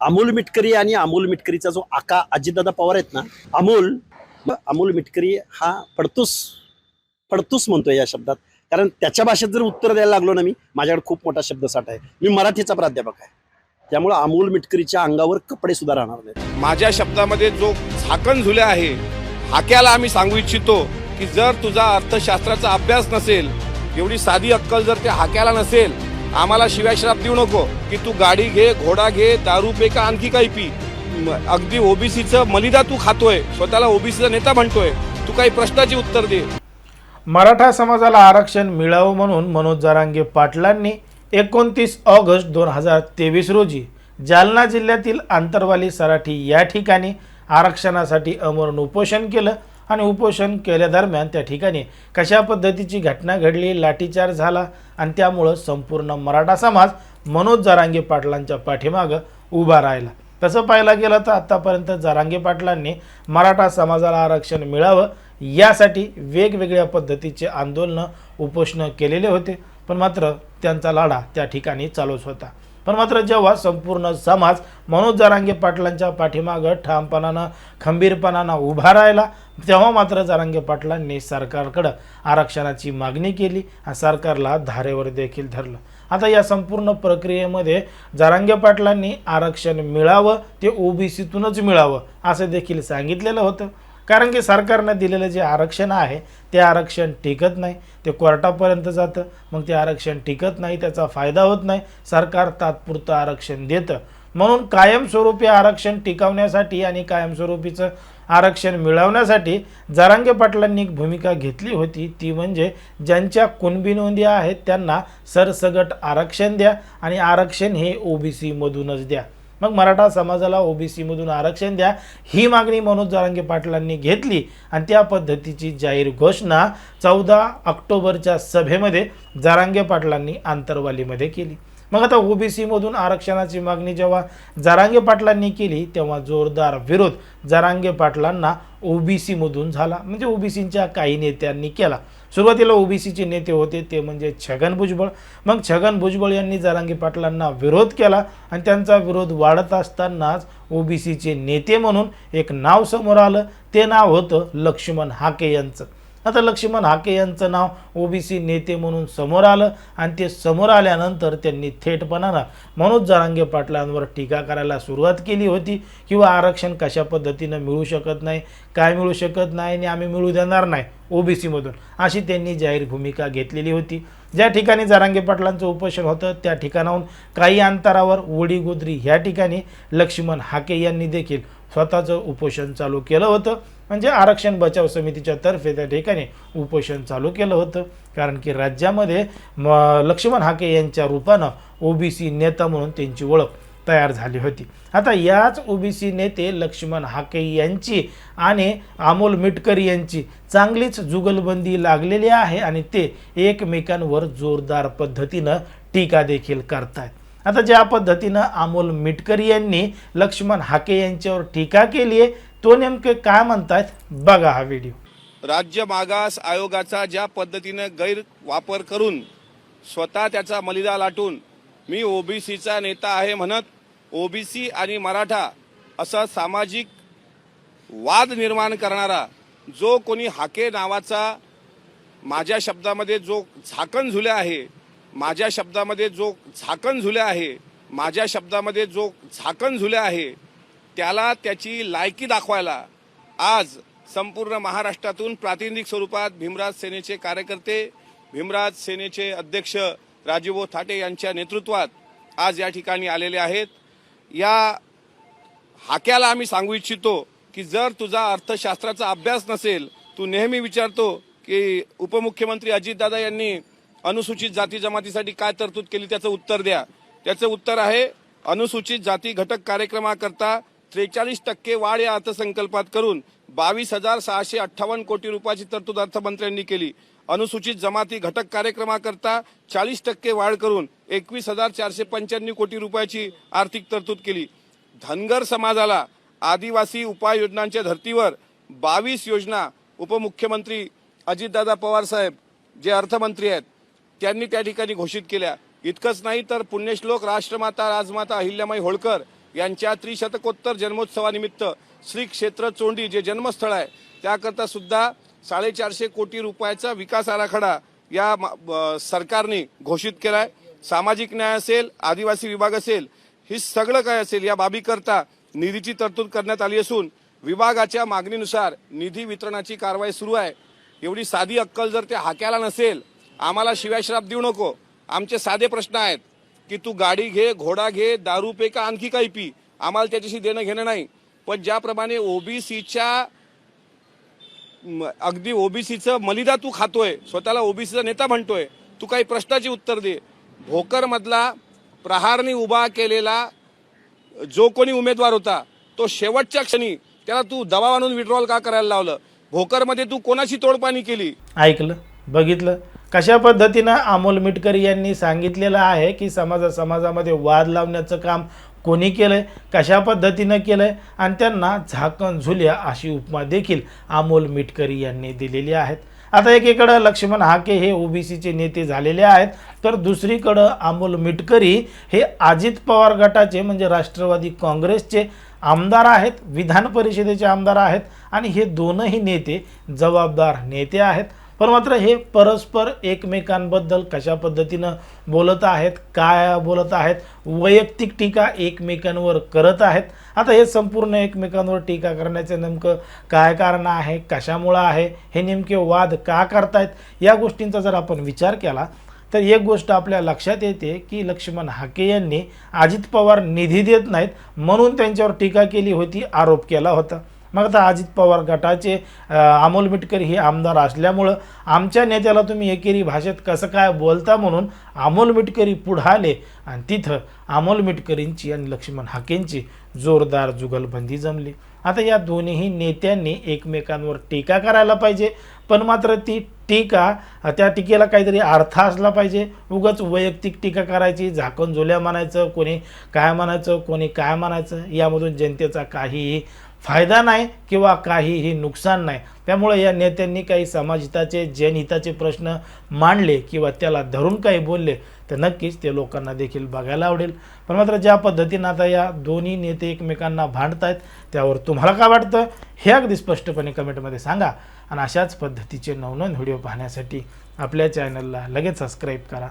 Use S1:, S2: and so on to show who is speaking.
S1: अमोल मिटकरी आणि अमोल मिटकरीचा जो आका अजितदादा पवार आहेत ना अमोल अमोल मिटकरी हा पडतूस पडतूस म्हणतोय या शब्दात. कारण त्याच्या भाषेत जर उत्तर द्यायला लागलो ना मी माझ्याकडे खूप मोठा शब्दसाठा आहे. मी मराठीचा प्राध्यापक आहे. त्यामुळे अमोल मिटकरीच्या अंगावर कपडे सुद्धा राहणार नाहीत.
S2: माझ्या शब्दामध्ये जो झाकण झुल्या आहे हाक्याला आम्ही सांगू इच्छितो की जर तुझा अर्थशास्त्राचा अभ्यास नसेल एवढी साधी अक्कल जर त्या हाक्याला नसेल आम्हाला शिवाय श्राप देऊ नको की तू गाडी घे घोडा घे दारू पे का आणखी काही पी. अगदी ओबीसीचं मलिदा तू खातोय स्वतःला ओबीसीचा नेता म्हणतोय. तू काही प्रश्नाची उत्तर दे.
S3: मराठा समाजाला आरक्षण मिळावं म्हणून मनोज जारांगे पाटलांनी एकोणतीस ऑगस्ट दोन हजार तेवीस रोजी जालना जिल्ह्यातील आंतरवाली सराठी या ठिकाणी आरक्षणासाठी अमरण उपोषण केलं. आणि उपोषण केल्यादरम्यान त्या ठिकाणी कशा पद्धतीची घटना घडली लाठीचार झाला आणि त्यामुळं संपूर्ण मराठा समाज मनोज जरांगे पाटलांच्या पाठीमागं उभा राहिला. तसं पाहायला गेलं तर आत्तापर्यंत जरांगे पाटलांनी मराठा समाजाला आरक्षण मिळावं यासाठी वेगवेगळ्या पद्धतीचे आंदोलनं उपोषणं केलेले होते. पण मात्र त्यांचा लढा त्या ठिकाणी चालूच होता. पण मात्र जेव्हा संपूर्ण समाज मनोज जरांगे पाटलांच्या पाठीमागं ठामपणानं खंबीरपणानं उभा राहिला तेव्हा मात्र जरांगे पाटलांनी सरकारकडं आरक्षणाची मागणी केली आणि सरकारला धारेवर देखील धरलं. आता या संपूर्ण प्रक्रियेमध्ये जरांगे पाटलांनी आरक्षण मिळावं ते ओबीसीतूनच मिळावं असं देखील सांगितलेलं होतं. कारण की सरकारनं दिलेलं जे आरक्षण आहे ते आरक्षण टिकत नाही. ते कोर्टापर्यंत जातं. मग ते आरक्षण टिकत नाही त्याचा फायदा होत नाही. सरकार तात्पुरतं आरक्षण देतं. म्हणून कायमस्वरूपी आरक्षण टिकवण्यासाठी आणि कायमस्वरूपीचं आरक्षण मिळवण्यासाठी जरांगे पाटलांनी एक भूमिका घेतली होती. ती म्हणजे ज्यांच्या कुणबी नोंदी आहेत त्यांना सरसगट आरक्षण द्या आणि आरक्षण हे ओबीसीमधूनच द्या. मग मराठा समाजाला ओबीसीमधून आरक्षण द्या ही मागणी मनोज जारांगे पाटलांनी घेतली आणि त्या पद्धतीची जाहीर घोषणा चौदा ऑक्टोबरच्या सभेमध्ये जारांगे पाटलांनी आंतरवालीमध्ये केली. मग आता ओबीसीमधून आरक्षणाची मागणी जेव्हा जारांगे पाटलांनी केली तेव्हा जोरदार विरोध जारांगे पाटलांना ओबीसीमधून झाला. म्हणजे ओबीसींच्या काही नेत्यांनी केला. सुरुवातीला ओबीसीचे नेते होते ते म्हणजे छगन भुजबळ. मग छगन भुजबळ यांनी जारांगी पाटलांना विरोध केला आणि त्यांचा विरोध वाढत असतानाच ओबीसीचे नेते म्हणून एक नाव समोर आलं. ते नाव होतं लक्ष्मण हाके यांचं. आता लक्ष्मण हाके यांचं नाव ओबीसी नेते म्हणून समोर आलं आणि ते समोर आल्यानंतर त्यांनी थेटपणानं मनोज जरांगे पाटलांवर टीका करायला सुरुवात केली होती किंवा आरक्षण कशा पद्धतीनं मिळू शकत नाही काय मिळू शकत नाही आणि आम्ही मिळू देणार नाही ओबीसीमधून अशी त्यांनी जाहीर भूमिका घेतलेली होती. ज्या ठिकाणी जारांगे पाटलांचं उपोषण होतं त्या ठिकाणाहून काही अंतरावर वडीगोद्री ह्या ठिकाणी लक्ष्मण हाके यांनी देखील स्वतःचं उपोषण चालू केलं होतं. म्हणजे आरक्षण बचाव समितीच्या तर्फे त्या ठिकाणी उपोषण चालू केलं होतं. कारण की राज्यामध्ये म लक्ष्मण हाके यांच्या रूपानं ओबीसी नेता म्हणून त्यांची ओळख तयार झाली होती. आता याच ओबीसी नेते लक्ष्मण हाके यांची आणि अमोल मिटकरी यांची चांगलीच जुगलबंदी लागलेली आहे आणि ते एकमेकांवर जोरदार पद्धतीनं टीका देखील करतायत. आता ज्या पद्धतीनं अमोल मिटकरी यांनी लक्ष्मण हाके यांच्यावर टीका केली आहे तो नेमके काय म्हणतायत बघा हा व्हिडिओ
S2: राज्य मागास आयोगाचा ज्या पद्धतीनं गैरवापर करून स्वतः त्याचा मलिदा लाटून मी ओबीसीचा नेता आहे म्हणत ओबीसी आणि मराठा असा सामाजिक वाद निर्माण करणारा जो कोणी हाके नावाचा माझ्या शब्दामध्ये जो झाकण झुल्या आहे माझ्या शब्दामध्ये जो झाकण झुल्या आहे माझ्या शब्दामध्ये जो झाकण झुल्या आहे त्याला त्याची लायकी दाखवायला आज संपूर्ण महाराष्ट्रातून प्रातिनिधिक स्वरूपात भीमराज सेनेचे कार्यकर्ते भीमराज सेनेचे अध्यक्ष राजीव थाटे यांच्या नेतृत्वात आज या ठिकाणी आलेले आहेत. या हाक्याला आम्ही सांगू इच्छितो की जर तुझा अर्थशास्त्राचा अभ्यास नसेल तू नेहमी विचारतो की उपमुख्यमंत्री अजितदादा यांनी अनुसूचित जाती जमातीसाठी काय तरतूद केली त्याचं उत्तर द्या. त्याचं उत्तर आहे अनुसूचित जाती घटक कार्यक्रमाकरता त्रेचाळीस टक्के वाढ या अर्थसंकल्पात करून बावीस हजार सहाशे अठ्ठावन्न कोटी रुपयाची तरतूद अर्थमंत्र्यांनी केली. अनुसूचित जमाती घटक कार्यक्रमाकरता चाळीस टक्के वाढ करून एकवीस हजार चारशे पंच्याण्णव कोटी रुपयाची आर्थिक तरतूद केली. धनगर समाजाला आदिवासी उपाययोजनांच्या धर्तीवर बावीस योजना उपमुख्यमंत्री अजितदादा पवार साहेब जे अर्थमंत्री आहेत त्यांनी त्या ठिकाणी घोषित केल्या. इतकंच नाही तर पुण्यश्लोक राष्ट्रमाता राजमाता अहिल्यामाई होळकर यांच्या त्रिशतकोत्तर जन्मोत्सवानिमित्त श्री क्षेत्र चोंडी जे जन्मस्थळ आहे त्याकरता सुद्धा साडेचारशे कोटी रुपयाचा विकास आराखडा या मा- ब- सरकारने घोषित केला आहे सामाजिक न्याय असेल आदिवासी विभाग असेल हे सगळं काय असेल या बाबीकरता निधीची तरतूद करण्यात आली असून विभागाच्या मागणीनुसार निधी वितरणाची कारवाई सुरू आहे. एवढी साधी अक्कल जर त्या हाक्याला नसेल आम्हाला शिवाय श्राप देऊ नको. आमचे साधे प्रश्न आहेत. की तू गाडी घे घोडा घे दारू पे का आणखी काही पी. आम्हाला त्याच्याशी देणं घेणं नाही. पण ज्याप्रमाणे ओबीसीच्या अगदी ओबीसीचं मलिदा तू खातोय स्वतःला ओबीसीचा नेता म्हणतोय तू काही प्रश्नाची उत्तर दे. भोकरमधला प्रहारने उभा केलेला जो कोणी उमेदवार होता तो शेवटच्या क्षणी त्याला तू दबाव आणून विड्रॉल का करायला लावलं? भोकरमध्ये तू कोणाची तोडपाणी केली?
S3: ऐकलं बघितलं. कशा पद्धतीनं अमोल मिटकरी यांनी सांगितलेलं आहे की समाजा समाजामध्ये वाद लावण्याचं काम कोणी केलं आहे कशा पद्धतीनं केलं आहे आणि त्यांना झाकण झुल्या अशी उपमा देखील अमोल मिटकरी यांनी दिलेली आहेत. आता एकीकडं लक्ष्मण हाके हे ओबीसीचे नेते झालेले आहेत तर दुसरीकडं अमोल मिटकरी हे अजित पवार गटाचे म्हणजे राष्ट्रवादी काँग्रेसचे आमदार आहेत विधान परिषदेचे आमदार आहेत आणि हे दोनही नेते जबाबदार नेते आहेत. पण मात्र हे परस्पर एकमेकांबद्दल कशा पद्धतीनं बोलत आहेत काय बोलत आहेत वैयक्तिक टीका एकमेकांवर करत आहेत आता हे संपूर्ण एकमेकांवर टीका करण्याचे नेमकं काय कारण आहे कशामुळं आहे हे नेमके वाद का करतायत या गोष्टींचा जर आपण विचार केला तर एक गोष्ट आपल्या लक्षात येते की लक्ष्मण हाके यांनी अजित पवार निधी देत नाहीत म्हणून त्यांच्यावर टीका केली होती आरोप केला होता. मग आता अजित पवार गटाचे अमोल मिटकर हे आमदार असल्यामुळं आमच्या नेत्याला तुम्ही एकेरी भाषेत कसं काय बोलता म्हणून अमोल मिटकरी पुढं आले. आणि तिथं अमोल मिटकरींची आणि लक्ष्मण हाकेंची जोरदार जुगलबंदी जमली. आता या दोन्ही नेत्यांनी एकमेकांवर टीका करायला पाहिजे. पण मात्र ती टीका त्या टीकेला काहीतरी अर्थ असला पाहिजे. उगाच वैयक्तिक टीका करायची झाकण झोल्या म्हणायचं कोणी काय म्हणायचं कोणी काय म्हणायचं यामधून जनतेचा काहीही फायदा नाही किंवा काहीही नुकसान नाही. त्यामुळे या नेत्यांनी काही समाजहिताचे जनहिताचे प्रश्न मांडले किंवा त्याला धरून काही बोलले तर नक्कीच ते लोकांना देखील बघायला आवडेल. पण मात्र ज्या पद्धतीनं आता या दोन्ही नेते एकमेकांना भांडत आहेत त्यावर तुम्हाला काय वाटतं? हे अगदी स्पष्टपणे कमेंटमध्ये सांगा. आणि अशाच पद्धतीचे नवनवीन व्हिडिओ पाहण्यासाठी आपल्या चॅनलला लगेच सबस्क्राईब करा.